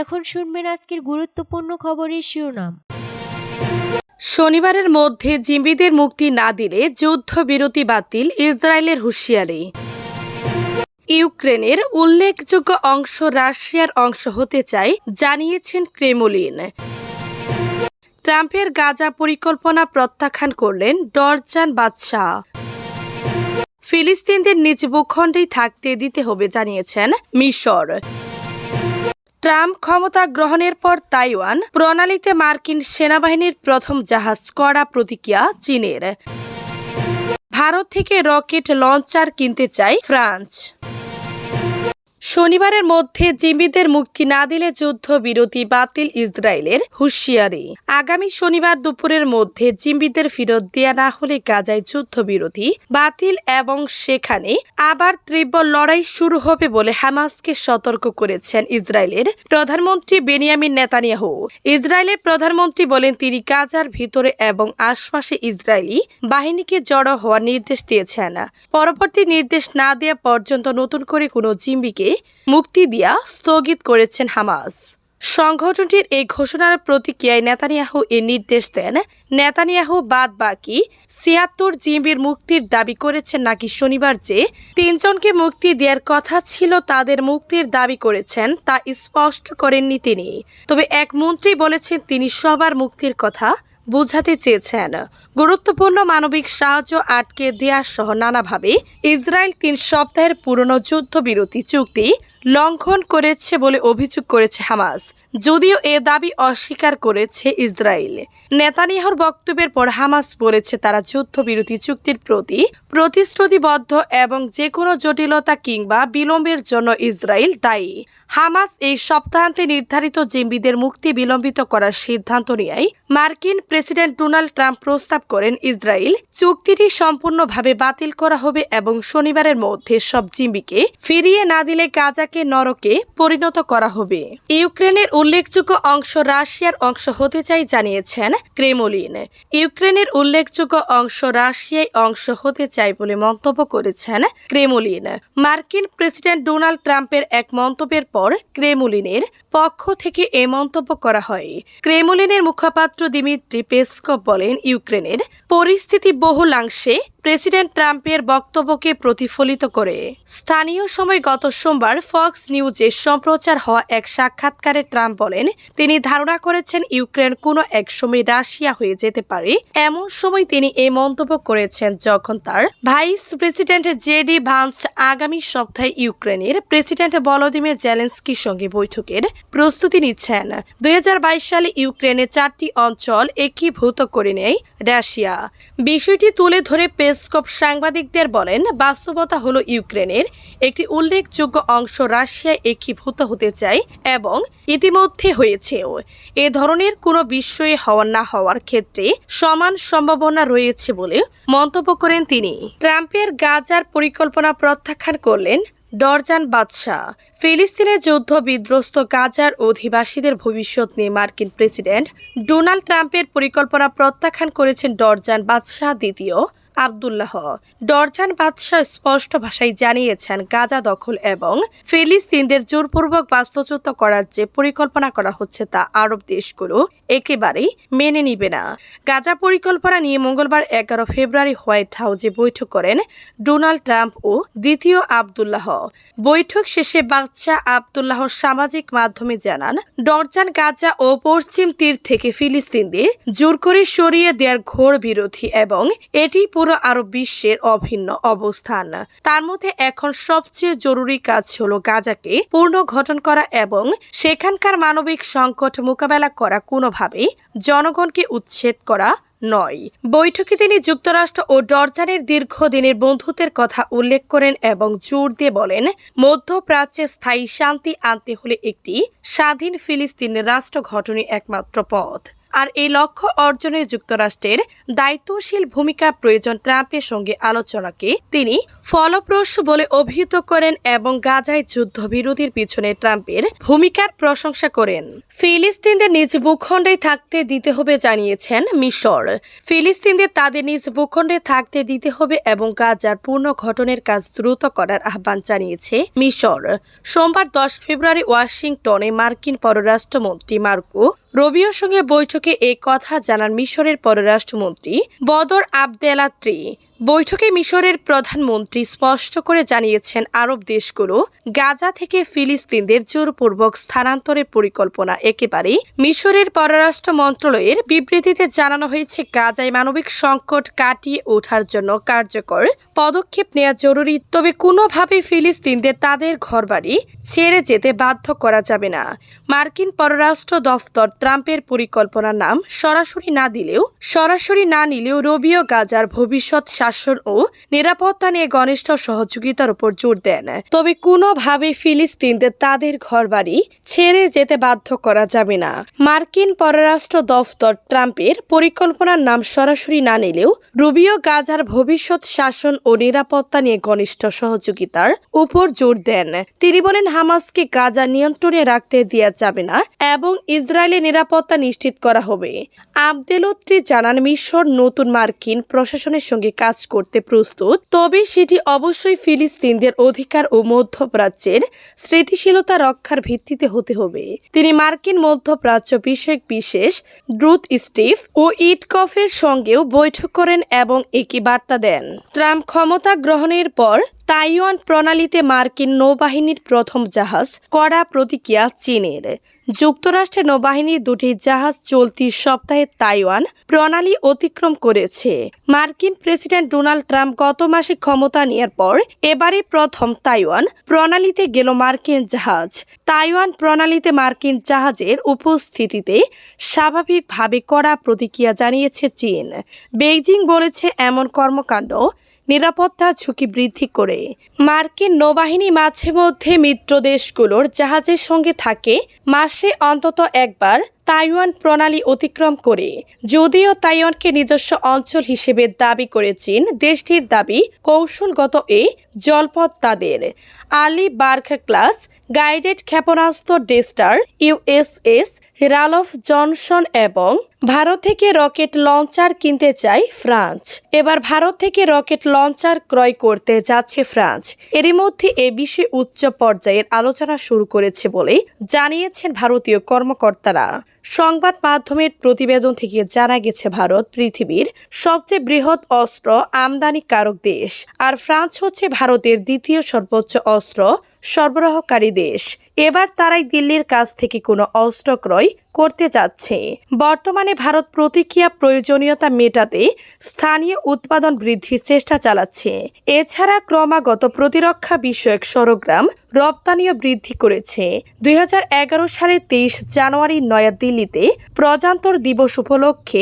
এখন শুনবেন আজকের গুরুত্বপূর্ণ খবরের শিরোনাম। শনিবারের মধ্যে জিম্বিদের মুক্তি না দিলে যুদ্ধবিরতি বাতিল ইসরায়েলের হুঁশিয়ারি। ইউক্রেনের উল্লেখযোগ্য অংশ রাশিয়ার অংশ হতে চায়, জানিয়েছেন ক্রেমলিন। ট্রাম্পের গাজা পরিকল্পনা প্রত্যাখ্যান করলেন ডরজান বাদশাহ। ফিলিস্তিনদের নিজ ভূখণ্ডেই থাকতে দিতে হবে, জানিয়েছেন মিশর। ট্রাম্প ক্ষমতা গ্রহণের পর তাইওয়ান প্রণালীতে মার্কিন সেনাবাহিনীর প্রথম জাহাজ কড়া প্রতিক্রিয়া চীনের। ভারত থেকে রকেট লঞ্চার কিনতে চায় ফ্রান্স। শনিবারের মধ্যে জিম্মিদের মুক্তি না দিলে যুদ্ধবিরতি বাতিল ইসরায়েলের হুঁশিয়ারি। আগামী শনিবার দুপুরের মধ্যে জিম্মিদের ফেরত দেয়া না হলে গাজায় যুদ্ধবিরতি বাতিল এবং সেখানে আবার তীব্র লড়াই শুরু হবে বলে হামাসকে সতর্ক করেছেন ইসরায়েলের প্রধানমন্ত্রী বেনিয়ামিন নেতানিয়াহু। ইসরায়েলের প্রধানমন্ত্রী বলেন, তিনি গাজার ভিতরে এবং আশপাশে ইসরায়েলি বাহিনীকে জড়ো হওয়ার নির্দেশ দিয়েছেন। পরবর্তী নির্দেশ না দেওয়া পর্যন্ত নতুন করে কোনো জিম্বিকে মুক্তি দিয়া স্থগিত করেছেন হামাস। সংগঠনটির এই ঘোষণার প্রতিক্রিয়ায় নেতানিয়াহু এ নির্দেশ দেন। নেতানিয়াহু বাদ বাকি ছিয়াত্তর জিম্বির মুক্তির দাবি করেছেন নাকি শনিবার যে তিনজনকে মুক্তি দেওয়ার কথা ছিল তাদের মুক্তির দাবি করেছেন তা স্পষ্ট করেননি তিনি। তবে এক মন্ত্রী বলেছেন তিনি সবার মুক্তির কথা বোঝাতে চেয়েছেন। গুরুত্বপূর্ণ মানবিক সাহায্য আটকে দেওয়া সহ নানাভাবে ইসরায়েল তিন সপ্তাহের পুরনো যুদ্ধবিরতি চুক্তি লঙ্ঘন করেছে বলে অভিযোগ করেছে হামাস। যদিও এ দাবি অস্বীকার করেছে ইসরায়েল। নেতানিয়াহুর বক্তব্যের পর হামাস বলেছে, তারা যুদ্ধবিরতি চুক্তির প্রতি প্রতিশ্রুতিবদ্ধ এবং যে কোনো জটিলতা কিংবা বিলম্বের জন্য ইসরায়েল দায়ী। হামাস এই সপ্তাহান্তে নির্ধারিত জিম্বিদের মুক্তি বিলম্বিত করার সিদ্ধান্ত নেয় মার্কিন প্রেসিডেন্ট ডোনাল্ড ট্রাম্প প্রস্তাব করেন, ইসরায়েল চুক্তিটি সম্পূর্ণভাবে বাতিল করা হবে এবং শনিবারের মধ্যে সব জিম্বিকে ফিরিয়ে না দিলে গাজাকে নরকে পরিণত করা হবে। ইউক্রেনের উল্লেখযোগ্য অংশ রাশিয়ার অংশ হতে চাই জানিয়েছেন ক্রেমলিন। ইউক্রেনের উল্লেখযোগ্য অংশ রাশিয়ায় অংশ হতে চায় বলে মন্তব্য করেছেন ক্রেমলিন। মার্কিন প্রেসিডেন্ট ডোনাল্ড ট্রাম্পের এক মন্তব্যের পর ক্রেমলিনের পক্ষ থেকে এ মন্তব্য করা হয়। ক্রেমলিনের মুখপাত্র দিমিত্রি পেসকভ বলেন, ইউক্রেনের পরিস্থিতি বহুলাংশে প্রেসিডেন্ট ট্রাম্পের বক্তব্যকে প্রতিফলিত করে। স্থানীয় সময় গত সোমবার ফক্স নিউজে সম্প্রচার হওয়া এক সাক্ষাৎকারে ট্রাম্প বলেন, তিনি ধারণা করেছেন ইউক্রেন কোনো এক সময় রাশিয়া হয়ে যেতে পারে। এমন সময় তিনি এই মন্তব্য করেছেন যখন তার ভাইস প্রেসিডেন্ট জেডি ভান্স আগামী সপ্তাহে ইউক্রেনের প্রেসিডেন্ট ভলোদিমির জেলেন্সকির সঙ্গে বৈঠকের প্রস্তুতি নিচ্ছেন। দুই হাজার বাইশ সালে ইউক্রেনে চারটি অঞ্চল একীভূত করে নেয় রাশিয়া। বিষয়টি তুলে ধরে পেসকপ সাংবাদিকদের বলেন, বাস্তবতা হলো ইউক্রেনের একটি উল্লেখযোগ্য অংশ রাশিয়ায় একীভূত হতে চায় এবং ইতিমধ্যে হয়েছেও। এ ধরনের কোনো বিষয়ে হওয়া না হওয়ার ক্ষেত্রে সমান সম্ভাবনা রয়েছে বলে মন্তব্য করেন তিনি। ট্রাম্পের গাজার পরিকল্পনা প্রত্যাখ্যান করলেন ডরজান বাদশাহ। ফিলিস্তিনে যুদ্ধ বিধ্বস্ত গাজার অধিবাসীদের ভবিষ্যৎ নিয়ে মার্কিন প্রেসিডেন্ট ডোনাল্ড ট্রাম্পের পরিকল্পনা প্রত্যাখ্যান করেছেন ডরজান বাদশাহ দ্বিতীয়। আবদুল্লাহ। ডরজান বাদশাহ স্পষ্ট ভাষায় জানিয়েছেন, গাজা দখল এবং ফিলিস্তিনদের জোরপূর্বক বাস্তুচ্যুত করার যে পরিকল্পনা করা হচ্ছে তা আরব দেশগুলো একেবারেই মেনে নিবে না। গাজা পরিকল্পনা নিয়ে মঙ্গলবার এগারো ফেব্রুয়ারি হোয়াইট হাউসে বৈঠক করেন ডোনাল্ড ট্রাম্প ও দ্বিতীয় আবদুল্লাহ। বৈঠক শেষে বাদশাহ আবদুল্লাহ সামাজিক মাধ্যমে জানান, ডরজান গাজা ও পশ্চিম তীর থেকে ফিলিস্তিনদের জোর করে সরিয়ে দেওয়ার ঘোর বিরোধী এবং এটি পুরো আরব বিশ্বের অভিন্ন অবস্থান। তার মধ্যে এখন সবচেয়ে জরুরি কাজ হল গাজাকে পূর্ণ গঠন করা এবং সেখানকার মানবিক সংকট মোকাবেলা করা কোনোভাবেই জনগণকে উচ্ছেদ করা নয়। বৈঠকে তিনি যুক্তরাষ্ট্র ও ডরজানের দীর্ঘদিনের বন্ধুত্বের কথা উল্লেখ করেন এবং জোর দিয়ে বলেন, মধ্যপ্রাচ্যে স্থায়ী শান্তি আনতে হলে একটি স্বাধীন ফিলিস্তিন রাষ্ট্র গঠনই একমাত্র পথ। আর এই লক্ষ্য অর্জনে যুক্তরাষ্ট্রের দায়িত্বশীল ভূমিকা প্রয়োজন ট্রাম্পের সঙ্গে আলোচনাকে তিনি ফলপ্রসূ বলে অভিহিত করেন এবং গাজায় যুদ্ধবিরোধীর পিছনে ট্রাম্পের ভূমিকার প্রশংসা করেন। ফিলিস্তিনদের নিজ ভূখণ্ডে থাকতে দিতে হবে জানিয়েছেন মিশর। ফিলিস্তিনদের তাদের নিজ ভূখণ্ডে থাকতে দিতে হবে এবং গাজার পূর্ণ ঘটনের কাজ দ্রুত করার আহ্বান জানিয়েছে মিশর। সোমবার দশ ফেব্রুয়ারি ওয়াশিংটনে মার্কিন পররাষ্ট্রমন্ত্রী মার্কো রবিওর সঙ্গে বৈঠকে এ কথা জানান মিশরের পররাষ্ট্রমন্ত্রী বদর আবদেলাত্রি। বৈঠকে মিশরের প্রধানমন্ত্রী স্পষ্ট করে জানিয়েছেন, আরব দেশগুলো গাজা থেকে ফিলিস্তিনদের জোরপূর্বক স্থানান্তরের পরিকল্পনা একেবারেই মিশরের পররাষ্ট্র মন্ত্রণালয়ের বিবৃতিতে জানানো হয়েছে, গাজায় মানবিক সংকট কাটিয়ে ওঠার জন্য কার্যকর পদক্ষেপ নেওয়া জরুরি, তবে কোনোভাবে ফিলিস্তিনদের তাদের ঘরবাড়ি ছেড়ে যেতে বাধ্য করা যাবে না। মার্কিন পররাষ্ট্র দফতর ট্রাম্পের পরিকল্পনার নাম সরাসরি না দিলেও, সরাসরি না নিলেও রবিও গাজার ভবিষ্যৎ শাসন ও নিরাপত্তা নিয়ে ঘনিষ্ঠ সহযোগিতার উপর জোর দেন। তবে কোনোভাবে ফিলিস্তিনদের তাদের ঘরবাড়ি ছেড়ে যেতে বাধ্য করা যাবে না। মার্কিন পররাষ্ট্র দফতর ট্রাম্পের পরিকল্পনার নাম সরাসরি না নিলেও রুবিও গাজার ভবিষ্যৎ শাসন ও নিরাপত্তা নিয়ে ঘনিষ্ঠ সহযোগিতার উপর জোর দেন। তিনি বলেন, হামাসকে গাজা নিয়ন্ত্রণে রাখতে দেওয়া যাবে না এবং ইসরায়েলের নিরাপত্তা নিশ্চিত করা হবে। আবদেলত্রি জানান, মিশর নতুন মার্কিন প্রশাসনের সঙ্গে কাজ করতে প্রস্তুত, তবে সেটি অবশ্যই ফিলিস্তিনদের অধিকার ও মধ্যপ্রাচ্যের স্মৃতিশীলতা রক্ষার ভিত্তিতে হতে হবে। তিনি মার্কিন মধ্যপ্রাচ্য বিষয়ক বিশেষ দ্রুত স্টিভ ও ইটকফের সঙ্গেও বৈঠক করেন এবং একই বার্তা দেন। ট্রাম্প ক্ষমতা গ্রহণের পর তাইওয়ান প্রণালীতে মার্কিন নৌবাহিনীর প্রথম জাহাজ কড়া প্রতিক্রিয়া চীনের। যুক্তরাষ্ট্রের নৌবাহিনীর দুটি জাহাজ চলতি সপ্তাহে তাইওয়ান প্রণালী অতিক্রম করেছে। মার্কিন প্রেসিডেন্ট ডোনাল্ড ট্রাম্প গত মাসে ক্ষমতা নেওয়ার পর এবারে প্রথম তাইওয়ান প্রণালীতে গেল মার্কিন জাহাজ। তাইওয়ান প্রণালীতে মার্কিন জাহাজের উপস্থিতিতে স্বাভাবিকভাবে কড়া প্রতিক্রিয়া জানিয়েছে চীন। বেইজিং বলেছে, এমন কর্মকাণ্ড নিরাপত্তা ঝুঁকি বৃদ্ধি করে। মার্কিন নৌবাহিনী মাঝে মধ্যে মিত্র দেশগুলোর জাহাজের সঙ্গে থাকে। মাসে অন্তত একবার তাইওয়ান প্রণালী অতিক্রম করে। যদিও তাইওয়ানকে নিজস্ব অঞ্চল হিসেবে দাবি করে চীন, দেশটির দাবি কৌশলগত এই জলপথ তাদের। আর্লি বার্গ ক্লাস, গাইডেড ক্ষেপণাস্ত্র ডেস্টার ইউএসএস রালফ জনসন এবং ভারত থেকে রকেট লঞ্চার কিনতে চায় ফ্রান্স। এবার ভারত থেকে রকেট লঞ্চার ক্রয় করতে যাচ্ছে ফ্রান্স। এরই মধ্যে এ বিষয়ে উচ্চ পর্যায়ের আলোচনা শুরু করেছে বলে জানিয়েছেন ভারতীয় কর্মকর্তারা। সংবাদ মাধ্যমের প্রতিবেদন থেকে জানা গেছে, ভারত পৃথিবীর সবচেয়ে বৃহৎ অস্ত্র আমদানিকারক দেশ। আর ফ্রান্স হচ্ছে ভারতের দ্বিতীয় সর্বোচ্চ অস্ত্র সরবরাহকারী দেশ। এবার তারাই দিল্লির কাছ থেকে কোনো অস্ত্র ক্রয় করতে যাচ্ছে। বর্তমানে ভারত প্রতিক্রিয়া প্রয়োজনীয়তা মেটাতে স্থানীয় উৎপাদন বৃদ্ধির চেষ্টা চালাচ্ছে। এছাড়া ক্রমাগত প্রতিরক্ষা বিষয়ক সরগ্রাম রপ্তানিও বৃদ্ধি করেছে। দুই হাজার এগারো সালের তেইশ জানুয়ারি নয়াদিল্লিতে প্রজান্তর দিবস উপলক্ষে